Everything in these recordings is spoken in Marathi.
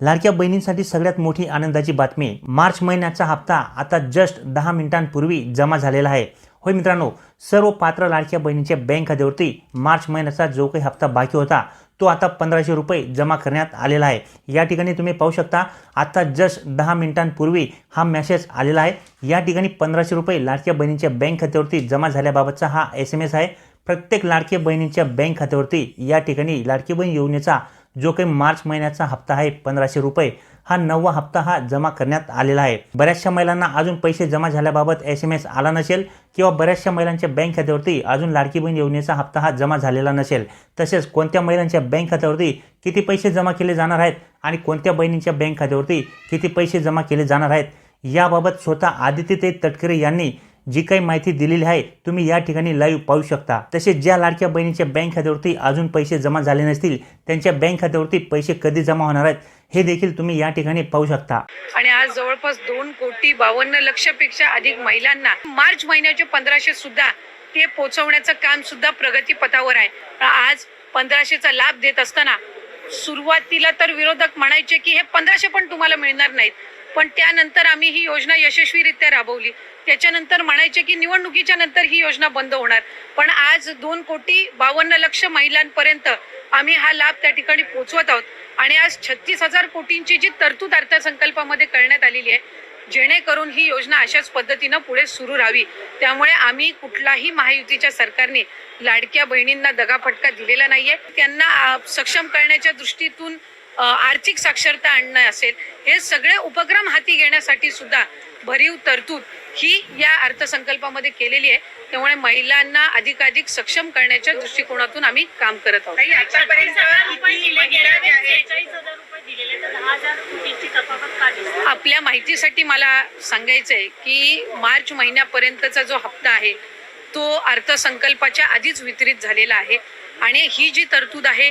लाडक्या बहिणींसाठी सगळ्यात मोठी आनंदाची बातमी. मार्च महिन्याचा हप्ता आता जस्ट दहा मिनिटांपूर्वी जमा झालेला आहे. होय मित्रांनो सर्व पात्र लाडक्या बहिणींच्या बँक खात्यावरती मार्च महिन्याचा जो काही हप्ता बाकी होता तो आता पंधराशे रुपये जमा करण्यात आलेला आहे. या ठिकाणी तुम्ही पाहू शकता आता जस्ट दहा मिनिटांपूर्वी हा मेसेज आलेला आहे. या ठिकाणी पंधराशे रुपये लाडक्या बहिणींच्या बँक खात्यावरती जमा झाल्याबाबतचा हा एस एम एस आहे. प्रत्येक लाडक्या बहिणींच्या बँक खात्यावरती या ठिकाणी लाडकी बहीण योजनेचा जो काही मार्च महिन्याचा हप्ता आहे पंधराशे रुपये हा नववा हप्ता हा जमा करण्यात आलेला आहे. बऱ्याचशा महिलांना अजून पैसे जमा झाल्याबाबत एस एम एस आला नसेल किंवा बऱ्याचशा महिलांच्या बँक खात्यावरती अजून लाडकी बहीण योजनेचा हप्ता हा जमा झालेला नसेल. तसेच कोणत्या महिलांच्या बँक खात्यावरती किती पैसे जमा केले जाणार आहेत आणि कोणत्या बहिणींच्या बँक खात्यावरती किती पैसे जमा केले जाणार आहेत याबाबत स्वतः आदित्यते तटकरे यांनी जी काही माहिती दिलेली आहे तुम्ही या ठिकाणी लाईव्ह पाहू शकता. तसेच ज्या लाडक्या बहिणीच्या बँक खात्यावरती अजून पैसे जमा झाले नसतील त्यांच्या बँक खात्यावरती पैसे कधी जमा होणार आहेत हे देखील तुम्ही या ठिकाणी पाहू शकता. आणि आज जवळपास दोन कोटी बावन्न लक्षपेक्षा अधिक महिलांना मार्च महिन्याचे पंधराशे सुद्धा ते पोहोचवण्याचं काम सुद्धा प्रगती पथावर आहे. आज पंधराशेचा लाभ देत असताना सुरुवातीला तर विरोधक म्हणायचे की हे पंधराशे पण तुम्हाला मिळणार नाहीत. पण त्यानंतर आम्ही ही योजना यशस्वीरित्या राबवली. त्याच्यानंतर म्हणायचे की निवडणुकीच्या नंतर ही योजना बंद होणार. पण आज दोन कोटी बावन्न लक्ष महिलांपर्यंत आम्ही हा लाभ त्या ठिकाणी पोहोचवत आहोत. आणि आज छत्तीस हजार कोटींची जी तरतूद अर्थसंकल्पामध्ये करण्यात आलेली आहे जेणेकरून ही योजना अशाच पद्धतीनं पुढे सुरू राहावी. त्यामुळे आम्ही कुठलाही महायुतीच्या सरकारने लाडक्या बहिणींना दगाफटका दिलेला नाहीये. त्यांना सक्षम करण्याच्या दृष्टीतून आर्थिक साक्षरता आणणं असेल हे सगळे उपक्रम हाती घेण्यासाठी सुद्धा भरीव तरतूद ही या अर्थसंकल्पामध्ये केलेली आहे. त्यामुळे महिलांना अधिकाधिक सक्षम करण्याच्या दृष्टिकोनातून आम्ही काम करत आहोत. आपल्या माहितीसाठी मला सांगायचं आहे की मार्च महिन्यापर्यंतचा जो हप्ता आहे तो अर्थसंकल्पाच्या आधीच वितरित झालेला आहे. आणि ही जी तरतूद आहे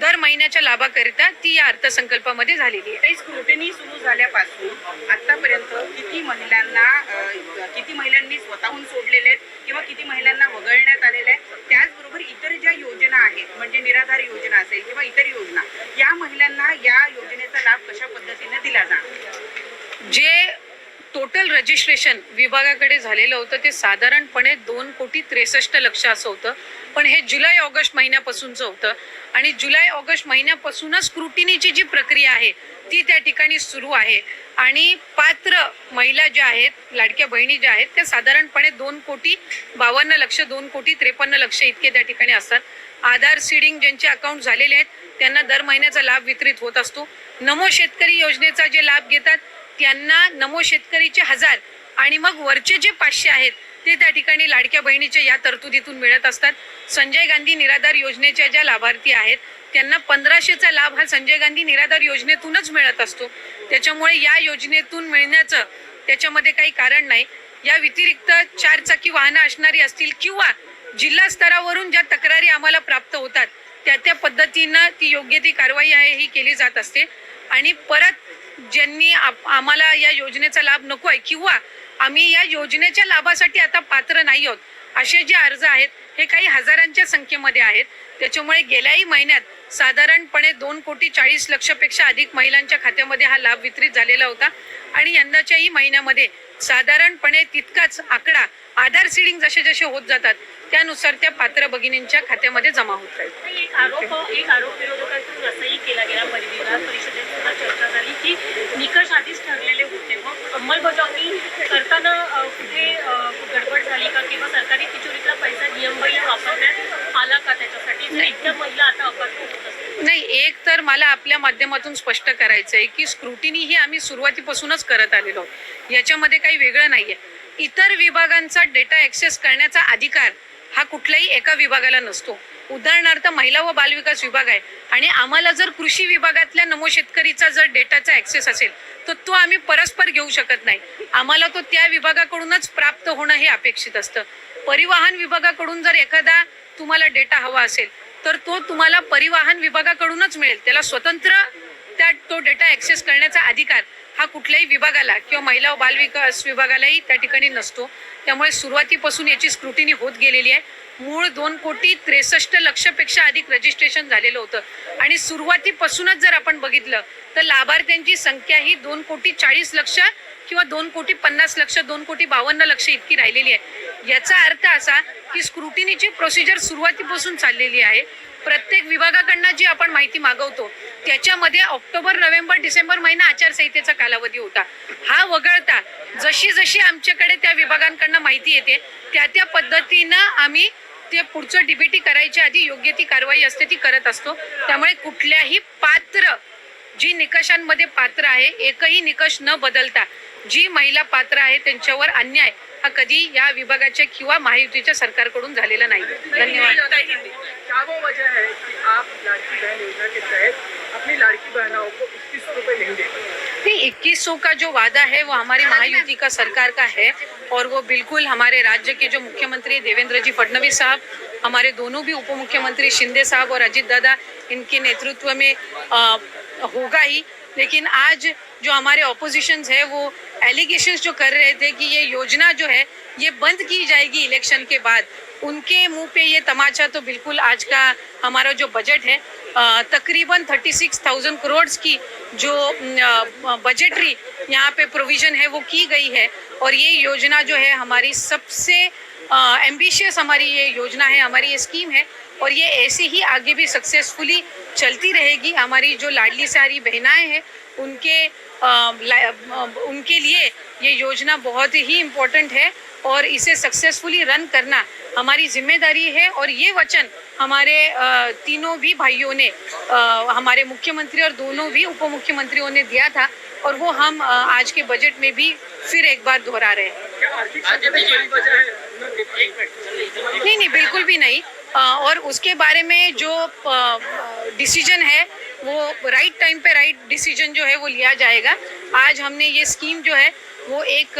दर महिन्याच्या लाभाकरिता ती या अर्थसंकल्पामध्ये झालेली आहे. स्क्रुटनी सुरू झाल्यापासून आतापर्यंत किती महिलांना किती महिलांनी स्वतःहून सोडलेले आहेत किंवा किती महिलांना वगळण्यात आलेले आहे त्याचबरोबर इतर ज्या योजना आहेत म्हणजे निराधार योजना असेल किंवा इतर योजना या महिलांना या योजनेचा लाभ कशा पद्धतीने दिला जाणार? जे टोटल रजिस्ट्रेशन विभागाकडे झालेलं होतं. ते साधारणपणे दोन कोटी त्रेसष्ट लक्ष असं होतं. पण हे जुलै ऑगस्ट महिन्यापासूनचं होतं. आणि जुलै ऑगस्ट महिन्यापासूनच स्क्रुटिनीची जी प्रक्रिया आहे ती त्या ठिकाणी सुरू आहे. आणि पात्र महिला ज्या आहेत लाडक्या बहिणी ज्या आहेत त्या साधारणपणे दोन कोटी बावन्न लक्ष दोन कोटी त्रेपन्न लक्ष इतके त्या ठिकाणी असतात. आधार सीडिंग ज्यांचे अकाउंट झालेले आहेत त्यांना दर महिन्याचा लाभ वितरित होत असतो. नमो शेतकरी योजनेचा जे लाभ घेतात त्यांना नमो शेतकरीचे हजार आणि मग वरचे जे पाचशे आहेत ते त्या ठिकाणी लाडक्या बहिणीच्या या तरतुदीतून मिळत असतात. संजय गांधी निराधार योजनेच्या ज्या लाभार्थी आहेत त्यांना पंधराशेचा लाभ हा संजय गांधी निराधार योजनेतूनच मिळत असतो. त्याच्यामुळे या योजनेतून मिळण्याचं त्याच्यामध्ये काही कारण नाही. या व्यतिरिक्त चारचाकी वाहनं असणारी असतील किंवा जिल्हा स्तरावरून ज्या तक्रारी आम्हाला प्राप्त होतात त्या त्या पद्धतीनं ती योग्य ती कारवाई आहे ही केली जात असते. आणि परत ज्यांनी आम्हाला या योजनेचा लाभ नको आहे किंवा आम्ही या योजनेच्या लाभासाठी आता पात्र नाही आहोत असे जे अर्ज आहेत हे काही हजारांच्या संख्येमध्ये आहेत. त्याच्यामुळे गेल्याही महिन्यात साधारणपणे दोन कोटी चाळीस लक्षपेक्षा अधिक महिलांच्या खात्यामध्ये हा लाभ वितरित झालेला होता. आणि यंदाच्याही महिन्यामध्ये साधारणपणे तितकाच आकडा आधार सिडिंग जसे जसे होत जातात त्यानुसार त्या पात्र भगिनींच्या खात्यामध्ये जमा होत राहील. आणि एक आरोप एक आरोप विरोधकांकडून असंही केला गेला परि- विधान परिषदेत सुद्धा चर्चा झाली की निकष आधीच ठरलेले होते. मग अंमलबजावणी करताना कुठे गडबड झाली का किंवा सरकारी तिजोरीतला पैसा नियमबाह्य वापरण्यात आला का त्याच्यासाठी? इतक्या महिला आता अपात्र होत नाही एक तर मला आपल्या माध्यमातून स्पष्ट करायचं आहे की स्क्रुटिनी ही आम्ही सुरुवातीपासूनच करत आलेलो आहोत. याच्यामध्ये काही वेगळं नाहीये. इतर विभागांचा डेटा ऍक्सेस करण्याचा अधिकार हा कुठल्याही एका विभागाला नसतो. उदाहरणार्थ महिला व बालविकास विभाग आहे. आणि आम्हाला जर कृषी विभागातल्या नमो शेतकरीचा जर डेटाचा ऍक्सेस असेल तर तो आम्ही परस्पर घेऊ शकत नाही. आम्हाला तो त्या विभागाकडूनच प्राप्त होणं हे अपेक्षित असतं. परिवहन विभागाकडून जर एखादा तुम्हाला डेटा हवा असेल तर तो तुम्हाला परिवहन विभागाकडूनच मिळेल. त्याला स्वतंत्र त्या तो डेटा ऍक्सेस करण्याचा अधिकार हा कुठल्याही विभागाला किंवा महिला व बालविकास विभागालाही त्या ठिकाणी नसतो. त्यामुळे सुरुवातीपासून याची स्क्रुटिनी होत गेलेली आहे. मूळ दोन कोटी त्रेसष्ट लक्षपेक्षा अधिक रजिस्ट्रेशन झालेलं होतं. आणि सुरुवातीपासूनच जर आपण बघितलं तर लाभार्थ्यांची संख्या ही दोन कोटी चाळीस लक्ष किंवा दोन कोटी पन्नास लक्ष दोन कोटी बावन्न लक्ष इतकी राहिलेली आहे. याचा अर्थ असा की स्क्रुटिनीची प्रोसिजर सुरुवातीपासून चाललेली आहे. प्रत्येक विभागाकडनं जी आपण माहिती मागवतो त्याच्यामध्ये ऑक्टोबर नोव्हेंबर डिसेंबर महिना आचारसंहितेचा कालावधी होता. हा वगळता जशी जशी आमच्याकडे त्या विभागांकडनं माहिती येते त्या त्या पद्धतीनं आम्ही ते पुढचं डीबीटी करायच्या आधी योग्य ती कारवाई असते ती करत असतो. त्यामुळे कुठल्याही पात्र जी निकषांमध्ये पात्र आहे एकही निकष न बदलता जी महिला पात्र आहे त्यांच्यावर अन्याय हा कधी या विभागाच्या किंवा महायुतीच्या सरकारकडून झालेला नाही. धन्यवाद. अपनी लाड़की को इक्कीस रुपए नहीं इक्कीस सौ का जो वादा है वो हमारी महायुति का सरकार का है और वो बिल्कुल हमारे राज्य के जो मुख्यमंत्री देवेंद्र जी फडणवीस साहब हमारे दोनों भी उप मुख्यमंत्री शिंदे साहब और अजित दादा इनके नेतृत्व में अ, होगा ही। लेकिन आज जो हमारे ऑपोजिशन है वो एलिगेशन जो कर रहे थे कि ये योजना जो है ये बंद की जाएगी इलेक्शन के बाद। उनके मुँह पे ये तमाचा तो बिल्कुल आज का हमारा जो बजट है तकरीबन थर्टी सिक्स थाउज़ेंड करोड़ की जो बजटरी यहाँ पे प्रोविज़न है वो की गई है। और ये योजना जो है हमारी सबसे एम्बिशियस हमारी ये योजना है हमारी ये स्कीम है। और ये ऐसे ही आगे भी सक्सेसफुली चलती रहेगी। हमारी जो लाडली सारी बहनाएँ हैं उनके अ, उनके लिए ये योजना बहुत ही इम्पोर्टेंट है। और इसे सक्सेसफुली रन करना हमारी ज़िम्मेदारी है और ये वचन हमारे तीनों भी भाइयों ने हमारे मुख्यमंत्री और दोनों भी उप मुख्यमंत्रियों ने दिया था और वो हम आज के बजट में भी फिर एक बार दोहरा रहे हैं। नहीं नहीं, बिल्कुल भी नहीं। और उसके बारे में जो डिसीज़न है, वो राइट टाइम पे राइट डिसीज़न जो है वो लिया जाएगा। आज हमने ये स्कीम जो है, वो एक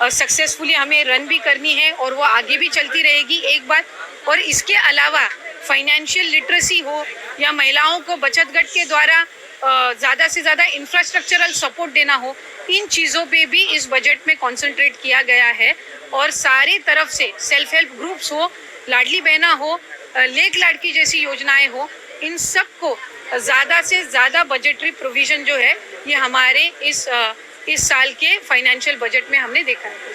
सक्सेसफुली हमें रन भी करनी है और वो आगे भी चलती रहेगी एक बात और इसके अलावा फाइनेंशियल लिटरेसी हो या महिलाओं को बचत गट के द्वारा ज़्यादा से ज़्यादा इंफ्रास्ट्रक्चरल सपोर्ट देना हो, इन चीज़ों पे भी इस बजट में कंसंट्रेट किया गया है। और सारे तरफ़ से सेल्फ हेल्प ग्रुप्स हो, लाडली बहना हो लेक लाडकी जैसी योजनाएँ हो, इन सबको ज़्यादा से ज़्यादा बजटरी प्रोविज़न जो है, ये हमारे इस इस साल के फाइनेंशियल बजट में हमने देखा है।